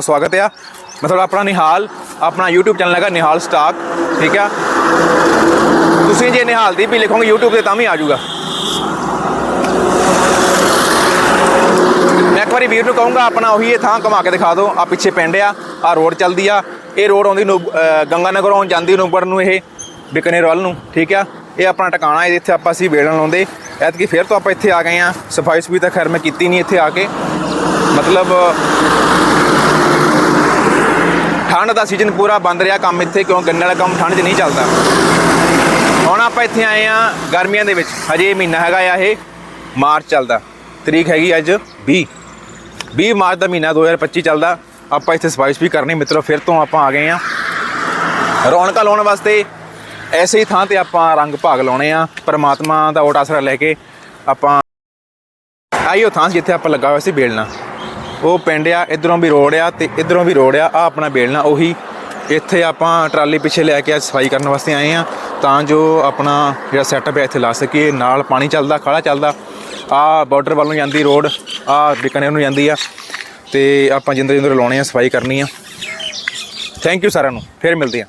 ਸਵਾਗਤ ਆ। ਮੈਂ ਤੁਹਾਡਾ ਆਪਣਾ ਨਿਹਾਲ, ਆਪਣਾ YouTube ਚੈਨਲ ਹੈਗਾ ਨਿਹਾਲ ਸਟਾਕ, ਠੀਕ ਆ? ਤੁਸੀਂ ਜੇ ਨਿਹਾਲ ਦੀ ਵੀ ਲਿਖੋਗੇ YouTube ਤੇ ਤਾਂ ਵੀ ਆ ਜਾਊਗਾ। ਮੈਂ ਇੱਕ ਵਾਰੀ ਵੀਰ ਨੂੰ ਕਹੂੰਗਾ, ਆਪਣਾ ਉਹੀ ਇਹ ਥਾਂ ਘੁਮਾ ਕੇ ਦਿਖਾ ਦਿਓ ਆ ਪਿੱਛੇ ਪਿੰਡ ਆ ਆ ਰੋਡ ਚੱਲਦੀ ਆ। ਇਹ ਰੋਡ ਆਉਂਦੀ ਨੂੰ ਗੰਗਾ ਨਗਰ ਆਉਣ ਜਾਂਦੀ ਨੂੰਬਰ ਨੂੰ ਇਹ ਬਿਕਨੇਰ ਵੱਲ ਨੂੰ, ਠੀਕ ਆ? ਇਹ ਆਪਣਾ ਟਿਕਾਣਾ ਹੈ ਜਿੱਥੇ ਆਪਾਂ ਅਸੀਂ ਵੇਲਣ ਲਾਉਂਦੇ। ਐਤਕੀ ਫਿਰ ਤੋਂ ਆਪਾਂ ਇੱਥੇ ਆ ਗਏ ਆ। ਸਫ਼ਾਈ ਸੁਫਾਈ ਤਾਂ ਖੈਰ ਮੈਂ ਕੀਤੀ ਨਹੀਂ ਇੱਥੇ ਆ ਕੇ। ਮਤਲਬ ਠੰਡ ਦਾ ਸੀਜ਼ਨ ਪੂਰਾ ਬੰਦ ਰਿਹਾ, ਕੰਮ ਇੱਥੇ ਕਿਉਂ ਗੰਨੇ ਵਾਲਾ ਕੰਮ ਠੰਡ 'ਚ ਨਹੀਂ ਚੱਲਦਾ। ਹੁਣ ਆਪਾਂ ਇੱਥੇ ਆਏ ਆ ਗਰਮੀਆਂ ਦੇ ਵਿੱਚ, ਹਜੇ ਇਹ ਮਹੀਨਾ ਹੈਗਾ ਆ ਇਹ, ਮਾਰਚ ਚੱਲਦਾ। ਤਰੀਕ ਹੈਗੀ ਅੱਜ 20 20 ਮਾਰਚ ਦਾ ਮਹੀਨਾ 2025 ਚੱਲਦਾ, ਆਪਾਂ ਇੱਥੇ ਸਫ਼ਾਈ ਵੀ ਕਰਨੀ, ਮਿੱਤਰੋ, ਫਿਰ ਤੋਂ ਆਪਾਂ ਆ ਗਏ ਆ ਰੌਣਕਾਂ ਲਾਉਣ ਵਾਸਤੇ ਐਸੇ ਹੀ ਥਾਂ ਤੇ ਆਪਾਂ ਰੰਗ ਭਾਗ ਲਾਉਣੇ ਆ ਪਰਮਾਤਮਾ ਦਾ ਓਟ ਆਸਰਾ ਲੈ ਕੇ ਆਪਾਂ ਆਈਓ ਥਾਂ ਜਿੱਥੇ ਆਪਾਂ ਲੱਗਾ ਹੋਇਆ ਸੀ ਬੇਲਣਾ। ਉਹ ਪਿੰਡ ਆ, ਇਧਰੋਂ ਵੀ ਰੋਡ ਆ ਤੇ ਇਧਰੋਂ ਵੀ ਰੋਡ ਆ ਆ ਆਪਣਾ ਬੇਲਣਾ ਉਹੀ। ਇੱਥੇ ਆਪਾਂ ਟਰਾਲੀ ਪਿੱਛੇ ਲੈ ਕੇ ਅੱਜ ਸਫ਼ਾਈ ਕਰਨ ਵਾਸਤੇ ਆਏ ਆ ਤਾਂ ਜੋ ਆਪਣਾ ਜਿਹੜਾ ਸੈਟਅਪ ਹੈ ਇੱਥੇ ਲਾ ਸਕੀਏ, ਨਾਲ ਪਾਣੀ ਚੱਲਦਾ, ਖਾਲਾ ਚੱਲਦਾ। ਆ ਬਾਰਡਰ ਵੱਲ ਨੂੰ ਜਾਂਦੀ ਰੋਡ ਆ ਬਿਕਨੇ ਨੂੰ ਜਾਂਦੀ ਆ, ਤੇ ਆਪਾਂ ਜਿੰਦਰ ਜਿੰਦਰ ਲਾਉਣੇ ਆ, ਸਫ਼ਾਈ ਕਰਨੀ ਆ। ਥੈਂਕ ਯੂ ਸਾਰਿਆਂ ਨੂੰ, ਫਿਰ ਮਿਲਦੇ ਆ